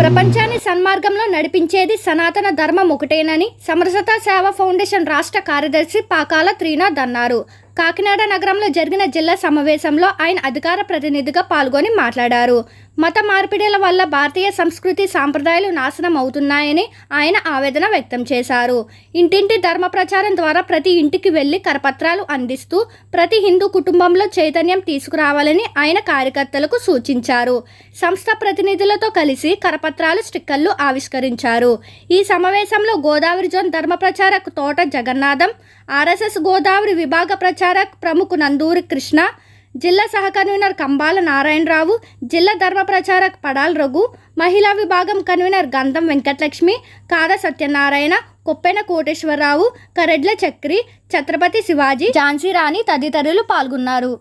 ప్రపంచాన్ని సన్మార్గంలో నడిపించేది సనాతన ధర్మం ఒకటేనని సమరసత సేవ ఫౌండేషన్ రాష్ట్ర కార్యదర్శి పాకాల త్రీనాథ్ అన్నారు. కాకినాడ నగరంలో జరిగిన జిల్లా సమావేశంలో ఆయన అధికార ప్రతినిధిగా పాల్గొని మాట్లాడారు. మత మార్పిడిల వల్ల భారతీయ సంస్కృతి సాంప్రదాయాలు నాశనం అవుతున్నాయని ఆయన ఆవేదన వ్యక్తం చేశారు. ఇంటింటి ధర్మ ప్రచారం ద్వారా ప్రతి ఇంటికి వెళ్ళి కరపత్రాలు అందిస్తూ ప్రతి హిందూ కుటుంబంలో చైతన్యం తీసుకురావాలని ఆయన కార్యకర్తలకు సూచించారు. సంస్థ ప్రతినిధులతో కలిసి కరపత్రాలు స్టిక్కర్లు ఆవిష్కరించారు. ఈ సమావేశంలో గోదావరి జోన్ ధర్మ ప్రచారక్ తోట జగన్నాథం ఆర్ఎస్ఎస్ గోదావరి విభాగ ప్రచారక్ ప్రముఖ నందూరి కృష్ణ జిల్లా సహ కన్వీనర్ కంబాల నారాయణరావు జిల్లా ధర్మ ప్రచారక్ పడాల్ రఘు మహిళా విభాగం కన్వీనర్ గంధం వెంకటలక్ష్మి కాద సత్యనారాయణ కొప్పెన కోటేశ్వరరావు కరెడ్ల చక్రి ఛత్రపతి శివాజీ ఝాన్సీ రాణి తదితరులు పాల్గొన్నారు.